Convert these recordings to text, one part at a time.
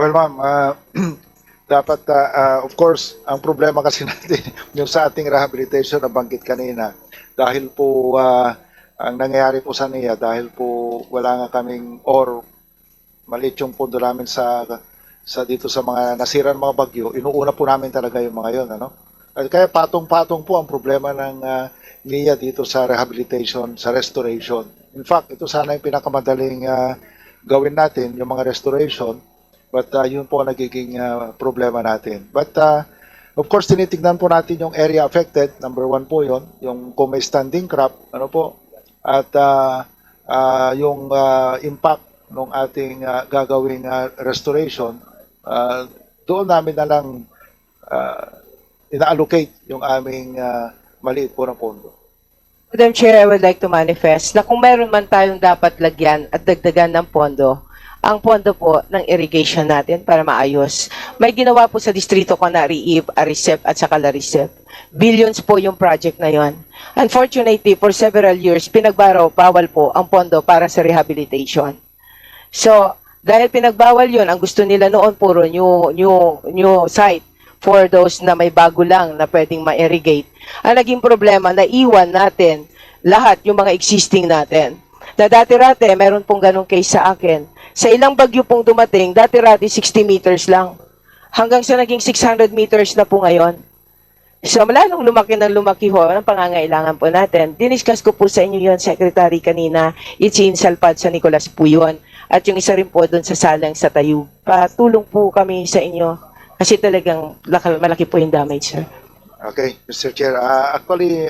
Well, ma'am, ah, dapat, ah, ah, of course, ang problema kasi natin, yung sa ating rehabilitation na banggit kanina, dahil po, ah, ang nangyayari po sa niya, dahil po wala nga kaming, or maliit yung pondo namin sa, sa dito sa mga nasirang mga bagyo, inuuna po namin talaga yung mga yon ano? At Kaya patong-patong po ang problema ng ah, NIA dito sa rehabilitation, sa restoration. In fact, ito sana yung pinakamadaling ah, gawin natin, yung mga restoration, But uh, yun po ang nagiging uh, problema natin. But uh, of course, tinitignan po natin yung area affected. Number one po yon yung kung may standing crop, ano po, at uh, uh, yung uh, impact ng ating uh, gagawing uh, restoration, uh, doon namin na lang uh, ina-allocate yung aming uh, maliit po na pondo. Madam Chair, I would like to manifest na kung meron man tayong dapat lagyan at dagdagan ng pondo, ang pondo po ng irrigation natin para maayos. May ginawa po sa distrito ko na RIIP, ARICEP at saka LARICEP. Billions po yung project na yon. Unfortunately, for several years, pinagbaraw, bawal po ang pondo para sa rehabilitation. So, dahil pinagbawal yon, ang gusto nila noon puro new, new, new site for those na may bago lang na pwedeng ma-irrigate. Ang naging problema, naiwan natin lahat yung mga existing natin. Na dati-rate, meron pong ganong case sa akin. Sa ilang bagyo pong dumating, dati-rate 60 meters lang. Hanggang sa naging 600 meters na po ngayon. So, lalong lumaki ng lumaki ho ang pangangailangan po natin. Diniscuss ko po sa inyo yon Secretary, kanina. Itchin Salpad sa Nicolas po yun. At yung isa rin po doon sa Salang sa Tayo. Patulong po kami sa inyo. Kasi talagang laki- malaki po yung damage, sir. Okay, Mr. Chair. Uh, actually,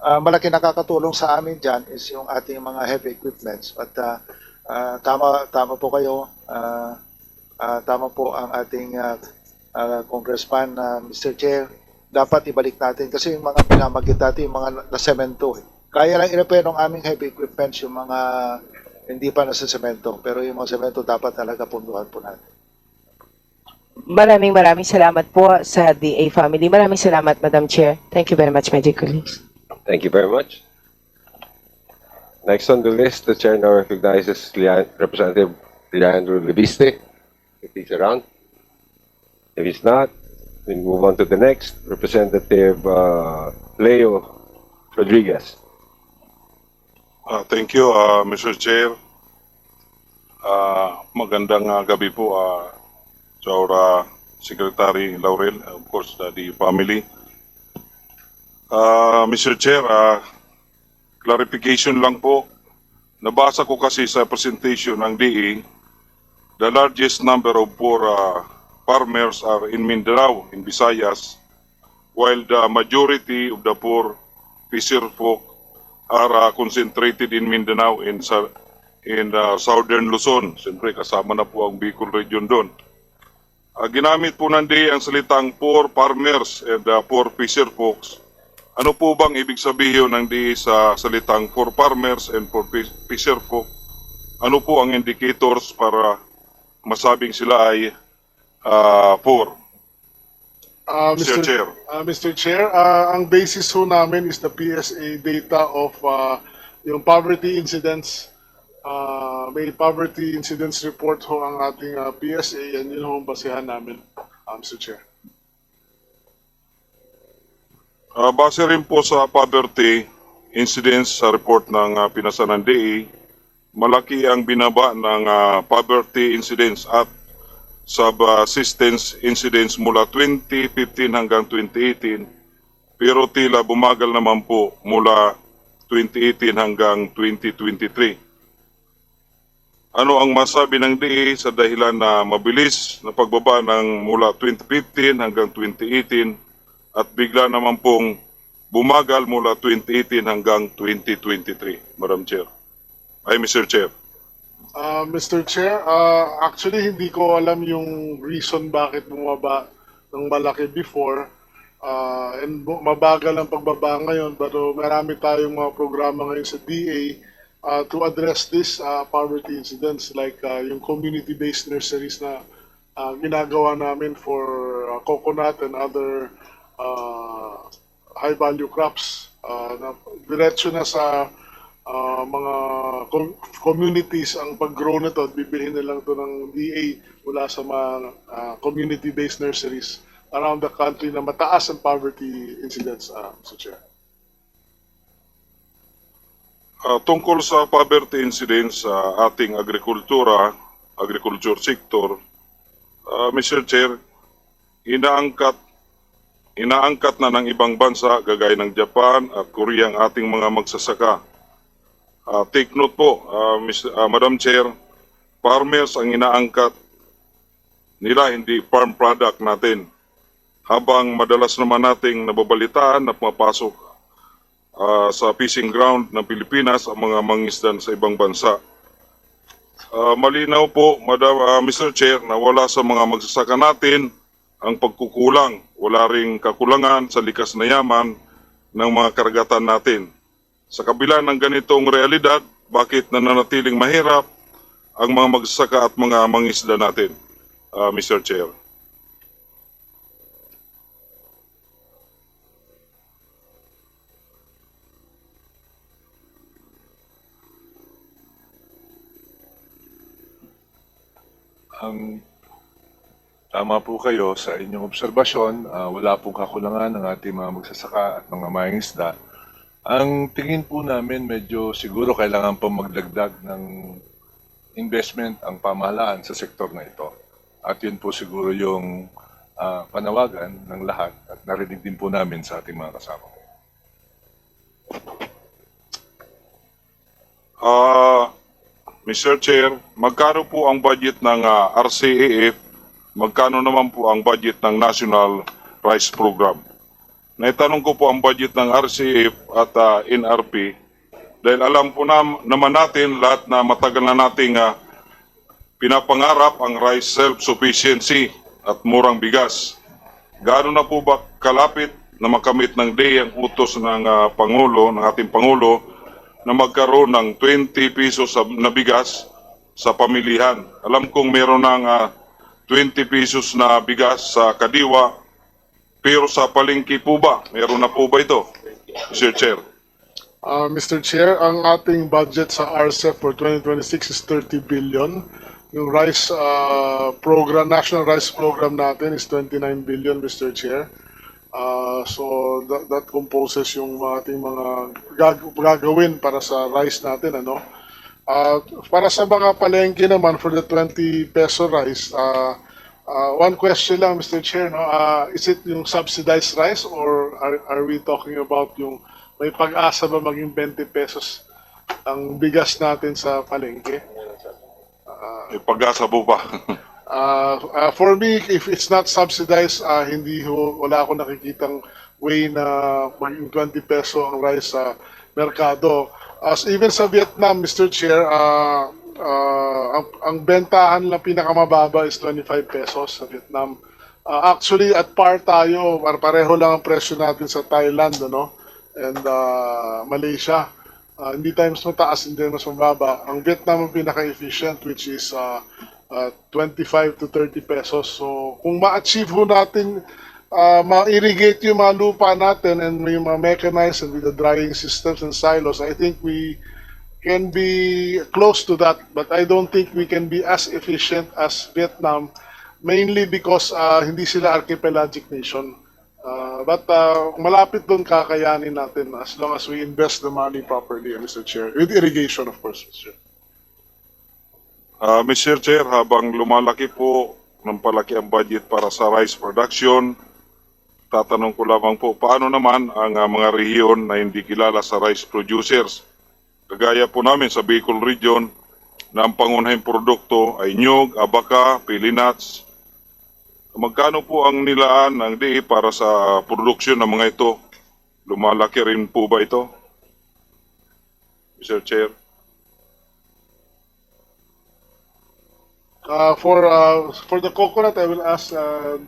uh, malaki nakakatulong sa amin dyan is yung ating mga heavy equipments. But uh, uh, tama, tama po kayo. Uh, uh, tama po ang ating uh, uh, Congressman, uh, Mr. Chair. Dapat ibalik natin kasi yung mga pinamagit natin, yung mga nasemento. Eh. Kaya lang i-repair ng aming heavy equipments yung mga hindi pa nasa semento. Pero yung mga semento dapat talaga punduhan po natin. Maraming maraming salamat po sa DA family. Maraming salamat, Madam Chair. Thank you very much, my dear colleagues. Thank you very much. Next on the list, the chair now recognizes Representative Leandro Leviste. If he's around. If he's not, we move on to the next, Representative uh, Leo Rodriguez. Ah, thank you, ah, Mr. Chair. Ah, magandang ah, gabi po uh, ah, Secretary Laurel, of course, the family. Mr. Chair, clarification lang po. Nabasa ko kasi sa presentation ng DE, the largest number of poor ah, farmers are in Mindanao, in Visayas, while the majority of the poor fisher folk are uh, concentrated in Mindanao in sa in uh, southern Luzon. Siyempre kasama na po ang Bicol region doon. Uh, ginamit po ng DA ang salitang poor farmers and uh, poor fisher folks. Ano po bang ibig sabihin ng DA sa salitang poor farmers and fis- fisher folk? Ano po ang indicators para masabing sila ay uh, poor? Uh, Mr. Chair. Uh, Mr. Chair, uh, ang basis ho namin is the PSA data of uh, yung poverty incidents. Uh, may poverty incidents report ho ang ating uh, PSA and yun ho ang basehan namin, uh, Mr. Chair. Ah, base rin po sa poverty incidents sa report ng uh, pinasa ng DA, malaki ang binaba ng ah, poverty incidents at subsistence incidents mula 2015 hanggang 2018 pero tila bumagal naman po mula 2018 hanggang 2023. Ano ang masabi ng DA sa dahilan na mabilis na pagbaba ng mula 2015 hanggang 2018 at bigla naman pong bumagal mula 2018 hanggang 2023, Madam Chair. Ay, Mr. Chair. Uh, Mr. Chair, uh, actually hindi ko alam yung reason bakit bumaba ng malaki before. Uh, and mabagal ang pagbaba ngayon pero marami tayong mga programa ngayon sa DA uh, to address this uh, poverty incidents like uh, yung community-based nurseries na uh, ginagawa namin for uh, coconut and other uh, high-value crops uh, na diretso na sa ah, mga com- communities ang pag-grow na to at bibilhin na lang to ng DA mula sa mga ah, community-based nurseries around the country na mataas ang poverty incidence, uh, Mr. Chair. Ah, tungkol sa poverty incidence sa ating agrikultura, agriculture sector, ah, Mr. Chair, inaangkat inaangkat na ng ibang bansa gagaya ng Japan at Korea ang ating mga magsasaka. Ah, take note po, ah, Mr. ah, Madam Chair, farmers ang inaangkat nila, hindi farm product natin. Habang madalas naman nating nababalitaan na pumapasok ah, sa fishing ground ng Pilipinas ang mga mangisdan sa ibang bansa. Ah, malinaw po, Madam, ah, Mr. Chair, na wala sa mga magsasaka natin ang pagkukulang. Wala ring kakulangan sa likas na yaman ng mga karagatan natin. Sa kabila ng ganitong realidad, bakit nananatiling mahirap ang mga magsasaka at mga mangisda natin, ah, Mr. Chair? Ang tama po kayo sa inyong obserbasyon, ah, wala pong kakulangan ng ating mga magsasaka at mga mangingisda. Ang tingin po namin medyo siguro kailangan pa magdagdag ng investment ang pamahalaan sa sektor na ito. At yun po siguro yung ah, panawagan ng lahat at narinig din po namin sa ating mga kasama. Ah, Mr. Chair, magkano po ang budget ng ah, RCAF? Magkano naman po ang budget ng National Rice Program? Naitanong ko po ang budget ng RCAF at ah, NRP dahil alam po nam- naman natin lahat na matagal na nating ah, pinapangarap ang rice self-sufficiency at murang bigas. Gaano na po ba kalapit na makamit ng day ang utos ng ah, Pangulo, ng ating Pangulo, na magkaroon ng 20 pesos na bigas sa pamilihan. Alam kong meron ng ah, 20 pesos na bigas sa Kadiwa, pero sa palengke po ba? Meron na po ba ito, Mr. Chair? Uh, Mr. Chair, ang ating budget sa RCEP for 2026 is 30 billion. Yung rice uh, program, national rice program natin is 29 billion, Mr. Chair. Uh, so that, that composes yung ating mga gag- gagawin para sa rice natin, ano? Uh, para sa mga palengke naman for the 20 peso rice, uh, uh, one question lang, Mr. Chair, no? Uh, is it yung subsidized rice or are, are we talking about yung may pag-asa ba maging 20 pesos ang bigas natin sa palengke? May pag-asa po ba? Uh, uh, for me, if it's not subsidized, uh, hindi ho, wala ako nakikitang way na maging 20 peso ang rice sa merkado. As even sa Vietnam, Mr. Chair, uh, uh, ang, ang bentahan lang pinakamababa is 25 pesos sa Vietnam. Uh, actually, at par tayo, par- pareho lang ang presyo natin sa Thailand, ano? And uh, Malaysia. Uh, hindi tayo mas mataas, hindi mas mababa. Ang Vietnam ang pinaka-efficient, which is uh, uh, 25 to 30 pesos. So, kung ma-achieve natin, uh, ma-irrigate yung mga lupa natin and may mga mechanized and with the drying systems and silos, I think we can be close to that. But I don't think we can be as efficient as Vietnam, mainly because uh, hindi sila archipelagic nation. Uh, but uh, malapit doon kakayanin natin as long as we invest the money properly, Mr. Chair. With irrigation, of course, Mr. Chair. Ah, Mr. Chair, habang lumalaki po ng palaki ang budget para sa rice production, tatanong ko lamang po, paano naman ang ah, mga rehiyon na hindi kilala sa rice producers? Kagaya po namin sa Bicol Region, na ang pangunahing produkto ay nyug, abaka, pili nuts. Magkano po ang nilaan ng DE para sa produksyon ng mga ito? Lumalaki rin po ba ito? Mr. Chair. Uh, for uh, for the coconut, I will ask uh,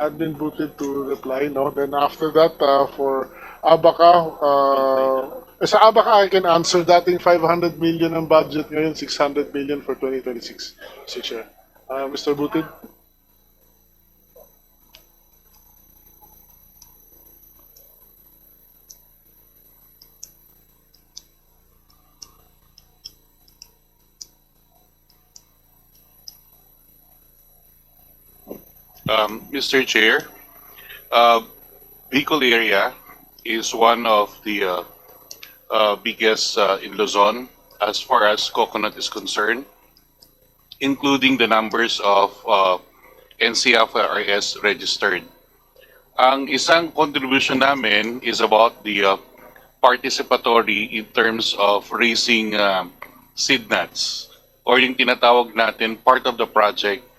uh, Admin Butid to reply. No, then after that, uh, for Abaca, uh, sa Abaca, I can answer dating 500 million ang budget ngayon, 600 million for 2026. Mr. Chair. Uh, Mr. Butid? Um, Mr. Chair, uh, Bicol area is one of the uh, uh, biggest uh, in Luzon as far as coconut is concerned, including the numbers of uh, NCFRS registered. Ang isang contribution namin is about the uh, participatory in terms of raising uh, seed nuts or yung tinatawag natin part of the project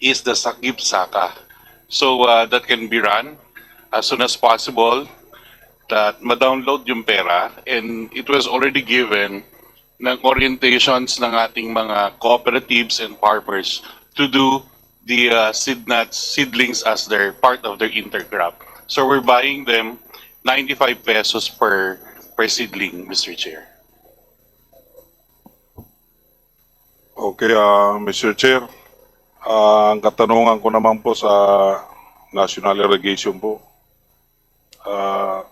is the Sakip Saka. So uh, that can be run as soon as possible that ma-download yung pera and it was already given ng orientations ng ating mga cooperatives and farmers to do the uh, seed nuts, seedlings as their part of their intercrop. So we're buying them 95 pesos per per seedling, Mr. Chair. Okay, ah, Mr. Chair. Ah, ang katanungan ko naman po sa National Irrigation po. Ah,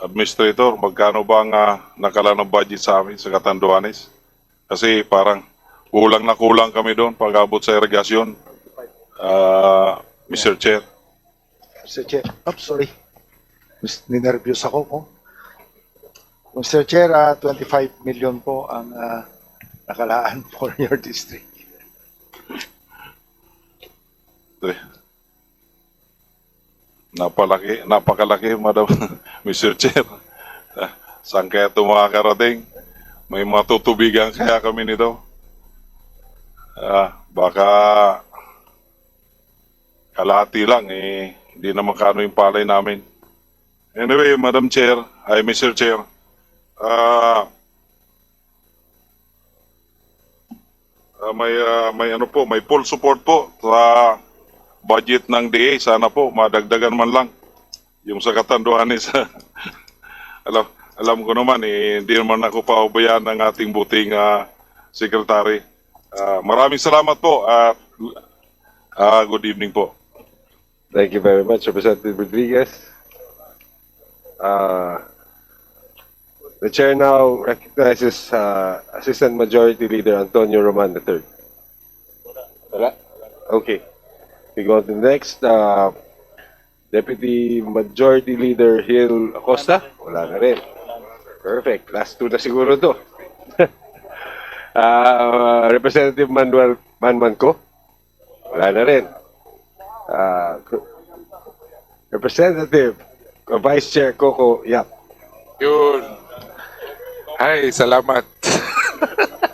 Administrator, magkano ba ang ah, nakala ng budget sa amin sa Catanduanes? Kasi parang kulang na kulang kami doon pag abot sa irigasyon. Ah, Mr. Chair. Mr. Chair, oops, sorry. Ninervyos ako po. Mr. Chair, ah, 25 million po ang ah, nakalaan for your district. Eh. Napalaki, napakalaki, Madam Mr. Chair. Saan kaya ito makakarating? May matutubigan kaya kami nito? Ah, baka kalahati lang eh, hindi na makano yung palay namin. Anyway, Madam Chair, ay Mr. Chair, ah, ah, may ah, may ano po, may full support po sa budget ng DA. Sana po madagdagan man lang yung sa Katanduanes. alam alam ko naman eh, hindi naman ako paubayan ng ating buting ah, secretary. Ah, maraming salamat po at ah, good evening po. Thank you very much, Representative Rodriguez. Uh, the chair now recognizes uh, Assistant Majority Leader Antonio Roman III. Wala? Okay. To the next. Uh, Deputy Majority Leader Hill Acosta? Wala na rin. Perfect. Last two na siguro to. uh, Representative Manuel Manmanco? Wala na rin. Uh, Representative uh, Vice Chair Coco Yap. Yun. Ay, salamat.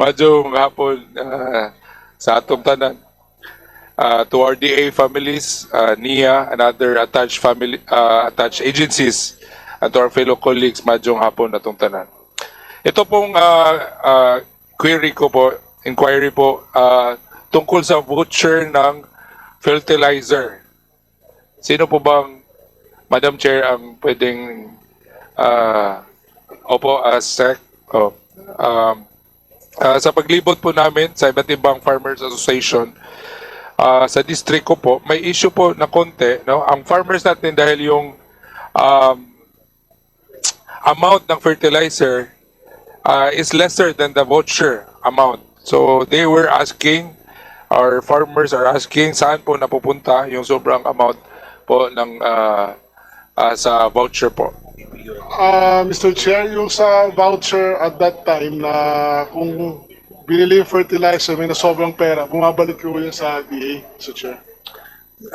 Madyong hapon ah, sa atong tanan. Ah, to our DA families, uh, NIA, and other attached family, ah, attached agencies, and to our fellow colleagues, madyong hapon atong tanan. Ito pong ah, ah, query ko po, inquiry po, ah, tungkol sa voucher ng fertilizer. Sino po bang Madam Chair, ang pwedeng ah opo as sec oh, um, ah, sa paglibot po namin sa iba't ibang farmers association ah, sa district ko po may issue po na konti no ang farmers natin dahil yung um, amount ng fertilizer ah, is lesser than the voucher amount so they were asking our farmers are asking saan po napupunta yung sobrang amount po ng ah, ah, sa voucher po. Ah, Mr. Chair, yung sa voucher at that time na kung binili yung fertilizer, may na sobrang pera, bumabalik ko yun sa DA, Mr. Chair.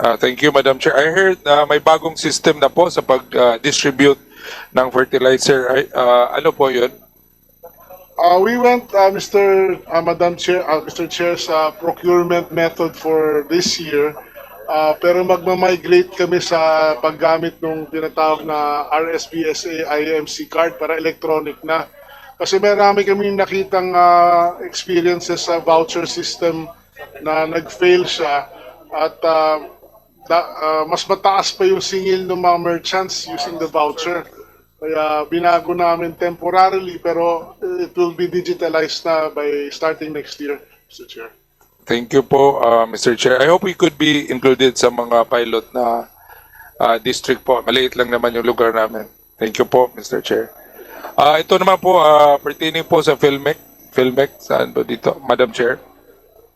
Ah, thank you, Madam Chair. I heard na may bagong system na po sa pag-distribute ng fertilizer. Ah, ano po yun? Uh, we went, uh, Mr. Uh, Madam Chair, uh, Mr. Chair, sa procurement method for this year. Uh, pero magma-migrate kami sa paggamit ng tinatawag na RSPSA IMC card para electronic na. Kasi marami kami nakitang uh, experiences sa voucher system na nag-fail siya at uh, da- uh, mas mataas pa yung singil ng mga merchants using the voucher. Kaya binago namin temporarily pero it will be digitalized na by starting next year, Mr. Chair. Thank you po, ah, Mr. Chair. I hope we could be included sa mga pilot na ah, district po. Maliit lang naman yung lugar namin. Thank you po, Mr. Chair. Ah, ito naman po, ah, pertaining po sa Filmec. Filmec, saan po dito? Madam Chair.